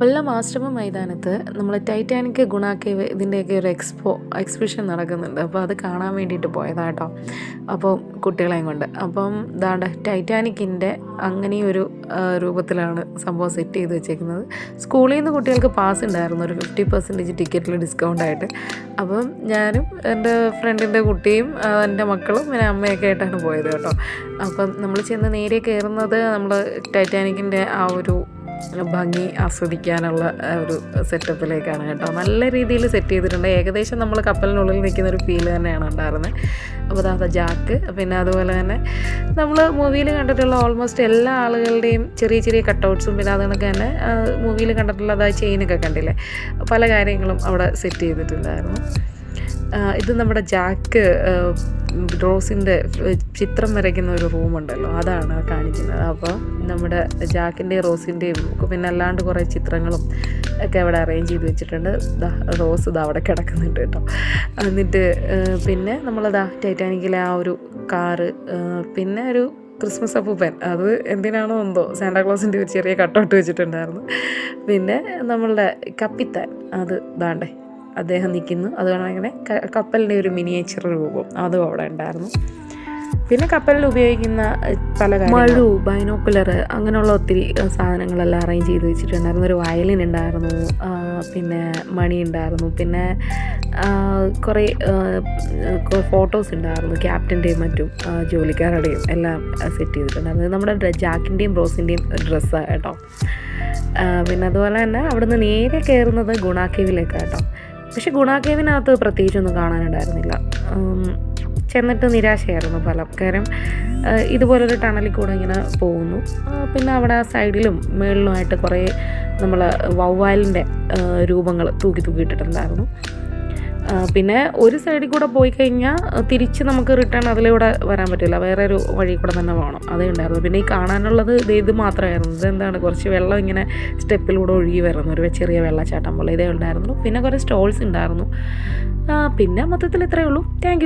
കൊല്ലം ആശ്രമ മൈതാനത്ത് നമ്മൾ ടൈറ്റാനിക് ഗുണാക്കേവ് ഇതിന്റെയൊക്കെ ഒരു എക്സ്പോ എക്സിബിഷൻ നടക്കുന്നുണ്ട്. അപ്പോൾ അത് കാണാൻ വേണ്ടിയിട്ട് പോയതാണ് കേട്ടോ. അപ്പോൾ കുട്ടികളെയും കൊണ്ട്. അപ്പം ദാണ്ട ടൈറ്റാനിക്കിന്റെ അങ്ങനെയൊരു രൂപത്തിലാണ് സംഭവം സെറ്റ് ചെയ്ത് വെച്ചേക്കുന്നത്. സ്കൂളിൽ നിന്ന് കുട്ടികൾക്ക് പാസ് ഉണ്ടായിരുന്നു. ഒരു ഫിഫ്റ്റി പെർസെന്റേജ് ടിക്കറ്റിൽ ഡിസ്കൗണ്ട് ആയിട്ട് അപ്പം ഞാനും എന്റെ ഫ്രണ്ടിന്റെ കുട്ടിയും എന്റെ മക്കളും പിന്നെ അമ്മയൊക്കെ ആയിട്ടാണ് പോയത് കേട്ടോ. അപ്പം നമ്മൾ ചെന്ന് നേരെ കയറുന്നത് നമ്മൾ ടൈറ്റാനിക്കിന്റെ ആ ഒരു ഭംഗി ആസ്വദിക്കാനുള്ള ഒരു സെറ്റപ്പിലേക്കാണ് കേട്ടോ. നല്ല രീതിയിൽ സെറ്റ് ചെയ്തിട്ടുണ്ട്. ഏകദേശം നമ്മൾ കപ്പലിനുള്ളിൽ നിൽക്കുന്ന ഒരു ഫീൽ തന്നെയാണ് ഉണ്ടായിരുന്നത് അപ്പോൾ അതാ ജാക്ക് പിന്നെ അതുപോലെ തന്നെ നമ്മൾ മൂവിയിൽ കണ്ടിട്ടുള്ള ഓൾമോസ്റ്റ് എല്ലാ ആളുകളുടെയും ചെറിയ ചെറിയ കട്ടൗട്ട്സും പിന്നെ അത് കണക്ക് തന്നെ മൂവിയിൽ കണ്ടിട്ടുള്ള അതാ ചെയിനൊക്കെ കണ്ടില്ലേ? പല കാര്യങ്ങളും അവിടെ സെറ്റ് ചെയ്തിട്ടുണ്ടായിരുന്നു. ഇത് നമ്മുടെ ജാക്ക് റോസിന്റെ ചിത്രം വരയ്ക്കുന്ന ഒരു റൂമുണ്ടല്ലോ അതാണ് കാണിക്കുന്നത്. അപ്പോൾ നമ്മുടെ ജാക്കിന്റെയും റോസിന്റെയും പിന്നെ അല്ലാണ്ട് കുറേ ചിത്രങ്ങളും ഒക്കെ അവിടെ അറേഞ്ച് ചെയ്ത് വെച്ചിട്ടുണ്ട്. റോസ് ഇതാ അവിടെ കിടക്കുന്നുണ്ട് കേട്ടോ. എന്നിട്ട് പിന്നെ പിന്നെ നമ്മളതാ ടൈറ്റാനിക്കിലെ ആ ഒരു കാറ് പിന്നെ ഒരു ക്രിസ്മസ് അപ്പൂപ്പൻ. അത് എന്തിനാണോ എന്തോ സാന്റാക്ലോസിന്റെ ഒരു ചെറിയ കട്ടൗട്ട് വെച്ചിട്ടുണ്ടായിരുന്നു. പിന്നെ നമ്മളുടെ കപ്പിത്താൻ അത് ദാണ്ടേ അദ്ദേഹം നിൽക്കുന്നു. അതുകൊണ്ട് അങ്ങനെ ക- കപ്പലിന്റെ ഒരു മിനിയേച്ചർ രൂപം. അതും അവിടെ ഉണ്ടായിരുന്നു. പിന്നെ കപ്പലിൽ ഉപയോഗിക്കുന്ന പല മഴു ബൈനോക്കുലർ അങ്ങനെയുള്ള ഒത്തിരി സാധനങ്ങളെല്ലാം അറേഞ്ച് ചെയ്ത് വെച്ചിട്ടുണ്ടായിരുന്നു. ഒരു വയലിൻ ഉണ്ടായിരുന്നു പിന്നെ മണി ഉണ്ടായിരുന്നു പിന്നെ കുറേ ഫോട്ടോസ് ഉണ്ടായിരുന്നു ക്യാപ്റ്റന്റെയും മറ്റും ജോലിക്കാരുടെയും എല്ലാം സെറ്റ് ചെയ്തിട്ടുണ്ടായിരുന്നു. നമ്മുടെ ജാക്കിന്റെയും ബ്രോസിന്റെയും ഡ്രസ്സാണ് കേട്ടോ. പിന്നെ അതുപോലെ തന്നെ അവിടുന്ന് നേരെ കയറുന്നത് ഗുണാക്കേവിലേക്കാണ് കേട്ടോ. പക്ഷെ ഗുണാക്കേവിനകത്ത് പ്രത്യേകിച്ചൊന്നും കാണാനുണ്ടായിരുന്നില്ല. ചെന്നിട്ട് നിരാശയായിരുന്നു ഫലം. കാരണം ഇതുപോലൊരു ടണലിൽ കൂടെ ഇങ്ങനെ പോകുന്നു. പിന്നെ അവിടെ സൈഡിലും മുകളിലുമായിട്ട് കുറേ നമ്മൾ വവ്വാലിന്റെ രൂപങ്ങൾ തൂക്കി തൂക്കിയിട്ടിട്ടുണ്ടായിരുന്നു. ആ, പിന്നെ ഒരു സൈഡിൽ കൂടെ പോയി കഴിഞ്ഞാൽ തിരിച്ച് നമുക്ക് റിട്ടേൺ അതിലൂടെ വരാൻ പറ്റില്ല. വേറെ ഒരു വഴി കൂടെ തന്നെ പോകണം അതേ ഉണ്ടായിരുന്നു. പിന്നെ ഈ കാണാനുള്ളത് ഇത് ഇത് മാത്രമായിരുന്നു. ഇതെന്താണ് കുറച്ച് വെള്ളം ഇങ്ങനെ സ്റ്റെപ്പിലൂടെ ഒഴുകി വരുന്നു. ഒരു ചെറിയ വെള്ളച്ചാട്ടം പോലെ ഇതേ ഉണ്ടായിരുന്നു. പിന്നെ കുറേ സ്റ്റോൾസ് ഉണ്ടായിരുന്നു. പിന്നെ മൊത്തത്തിൽ ഇത്രയേ ഉള്ളൂ. താങ്ക്